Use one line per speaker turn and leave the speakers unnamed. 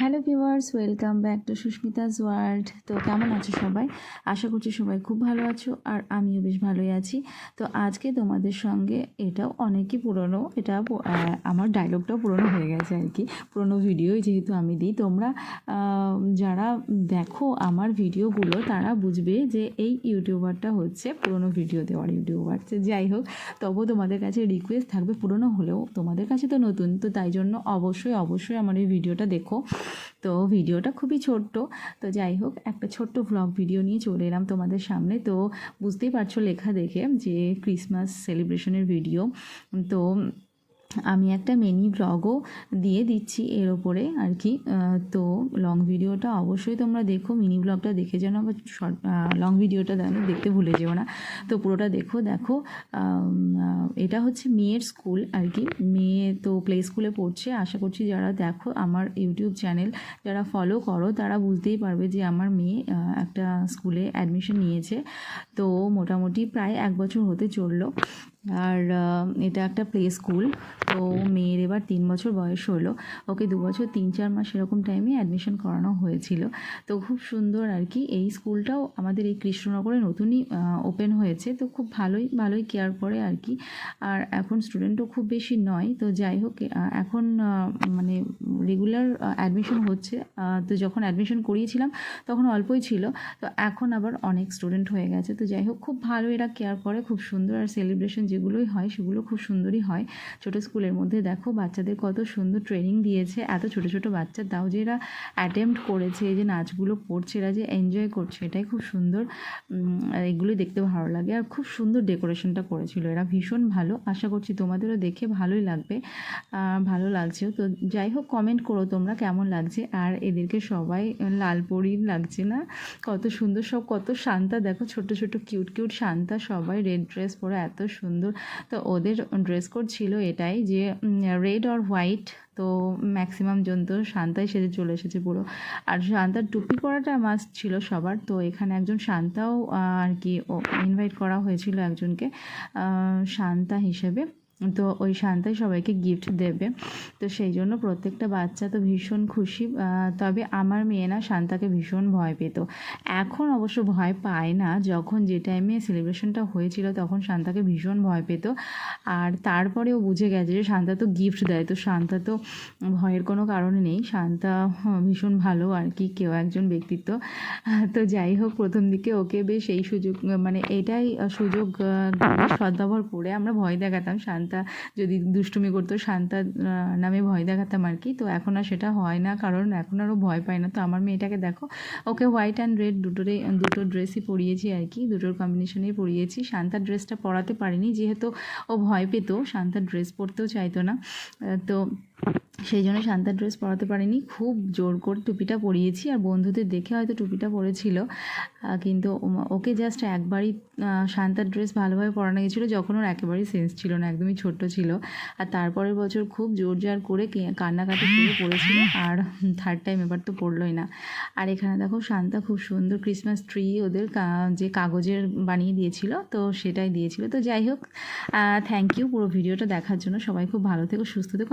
Hello viewers, welcome back to Sushmita's world. তো কেমন আছো সবাই? আশা করছি সবাই খুব ভালো আছো আর আমিও বেশ ভালোই আছি। তো আজকে তোমাদের সঙ্গে এটাও অনেকই পুরনো, এটা আমার ডায়লগটাও পুরনো হয়ে গেছে আর কি। পুরনো ভিডিওই যেহেতু আমি দিই। তোমরা যারা দেখো আমার ভিডিওগুলো তারা বুঝবে যে এই ইউটিউবারটা হচ্ছে পুরনো ভিডিও দেওয়ার ইউটিউবার। যাই হোক, তবুও তোমাদের কাছে রিকোয়েস্ট থাকবে পুরনো হলেও তোমাদের কাছে তো নতুন। তো তাই জন্য অবশ্যই অবশ্যই আমার এই ভিডিওটা দেখো। তো ভিডিওটা খুবই ছোট্ট। তো যাই হোক, একটা ছোট্ট ভ্লগ ভিডিও নিয়ে চলে এলাম তোমাদের সামনে। তো বুঝতেই পারছ লেখা দেখে যে ক্রিসমাস সেলিব্রেশনের ভিডিও তো আমি একটা মিনি ব্লগও দিয়ে দিচ্ছি এর ওপরে আর কি। তো লং ভিডিওটা অবশ্যই তোমরা দেখো মিনি ব্লগটা দেখে যেন আবার শর্ট লং ভিডিওটা দেখতে ভুলে যেও না। তো পুরোটা দেখো দেখো এটা হচ্ছে মেয়ের স্কুল আর কি। মেয়ে তো প্লে স্কুলে পড়ছে। আশা করছি যারা দেখো আমার ইউটিউব চ্যানেল যারা ফলো করো, তারা বুঝতেই পারবে যে আমার মেয়ে একটা স্কুলে অ্যাডমিশন নিয়েছে। তো মোটামুটি প্রায় এক বছর হতে চলল। আর এটা একটা প্লে স্কুল তো মেয়ের এবার তিন বছর বয়স হলো। ওকে দু বছর তিন চার মাস এরকম টাইমে অ্যাডমিশন করানো হয়েছিল। তো খুব সুন্দর আর কি। এই স্কুলটাও আমাদের এই কৃষ্ণনগরে নতুনই ওপেন হয়েছে। তো খুব ভালোই ভালোই কেয়ার করে আর কি। আর এখন স্টুডেন্টও খুব বেশি নয়। তো যাই হোক এখন মানে রেগুলার অ্যাডমিশন হচ্ছে। তো যখন অ্যাডমিশন করিয়েছিলাম তখন অল্পই ছিল। তো এখন আবার অনেক স্টুডেন্ট হয়ে গেছে। তো যাই হোক খুব ভালো এরা কেয়ার করে খুব সুন্দর আর সেলিব্রেশন যেগুলোই হয় সেগুলো খুব সুন্দরই হয়। ছোট স্কুলের মধ্যে দেখো বাচ্চাদের কত সুন্দর ট্রেনিং দিয়েছে, এত ছোট ছোট বাচ্চা, তাও যে এরা অ্যাটেম্প্ট করেছে, এই যে নাচগুলো করছে, এরা যে এনজয় করছে, এটাই খুব সুন্দর। এগুলোই দেখতে ভালো লাগে আর খুব সুন্দর ডেকোরেশনটা করেছিল এরা, ভীষণ ভালো। আশা করছি তোমাদেরও দেখে ভালোই লাগবে ভালো লাগছেও। তো যাই হোক কমেন্ট করো তোমরা কেমন লাগছে। আর এদেরকে সবাই লালপরি লাগছে না? কত সুন্দর সব, কত শান্তা। দেখো ছোট ছোট কিউট কিউট শান্তা, সবাই রেড ড্রেস পরে এত সুন্দর তো ওদের ড্রেস কোড ছিল এটাই যে রেড আর হোয়াইট তো ম্যাক্সিমাম জন তো শান্তাই সেজে চলে এসেছে পুরো। আর শান্তার টুপি পরাটা মাস্ট ছিল সবার। তো এখানে একজন শান্তাও আর কি ইনভাইট করা হয়েছিল একজনকে শান্তা হিসেবে। তো ওই শান্তাই সবাইকে গিফট দেবে। তো সেই জন্য প্রত্যেকটা বাচ্চা তো ভীষণ খুশি। তবে আমার মেয়ে না শান্তাকে ভীষণ ভয় পেত। এখন অবশ্য ভয় পায় না। যখন যে টাইমে সেলিব্রেশনটা হয়েছিল তখন শান্তাকে ভীষণ ভয় পেত। আর তারপরে ও বুঝে গেছে যে শান্তা তো গিফট দেয়। তো শান্তা তো ভয়ের কোনো কারণ নেই। শান্তা হ্যাঁ, ভীষণ ভালো আর কি কেউ একজন ব্যক্তিত্ব। তো যাই হোক প্রথম দিকে ওকে বেশ এই সুযোগ মানে এটাই সুযোগ সদ্ব্যবহার করে আমরা ভয় দেখাতাম শান্তা যদি দুষ্টুমি করতো, শান্তা নামে ভয় দেখাতাম আর কি। তো এখন আর সেটা হয় না, কারণ এখন আরও ভয় পায় না। তো আমার মেয়েটাকে দেখো, ওকে হোয়াইট অ্যান্ড রেড দুটোরে, দুটো ড্রেসই পরিয়েছি আর কি, দুটোর কম্বিনেশনেই পরিয়েছি। শান্তার ড্রেসটা পরাতে পারিনি, যেহেতু ও ভয় পেত শান্তার ড্রেস পরতেও চাইতো না। তো সেই জন্য শান্তার ড্রেস পরাতে পারিনি। খুব জোর করে টুপিটা পরিয়েছি আর বন্ধুদের দেখে হয়তো টুপিটা পরেছিল। কিন্তু ওকে জাস্ট একবারই শান্তার ড্রেস ভালোভাবে পরানো গেছিল যখন ওর একেবারেই সেন্স ছিল না, একদমই ছোট্ট ছিল। আর তারপরের বছর খুব জোর জার করে কান্নাকাটি করে পড়েছিল আর থার্ড টাইম এবার তো পড়লোই না। আর এখানে দেখো শান্তা খুব সুন্দর ক্রিসমাস ট্রি ওদের যে কাগজের বানিয়ে দিয়েছিল, তো সেটাই দিয়েছিল। তো যাই হোক থ্যাংক ইউ পুরো ভিডিওটা দেখার জন্য। সবাই খুব ভালো থেকো, সুস্থ থেকো।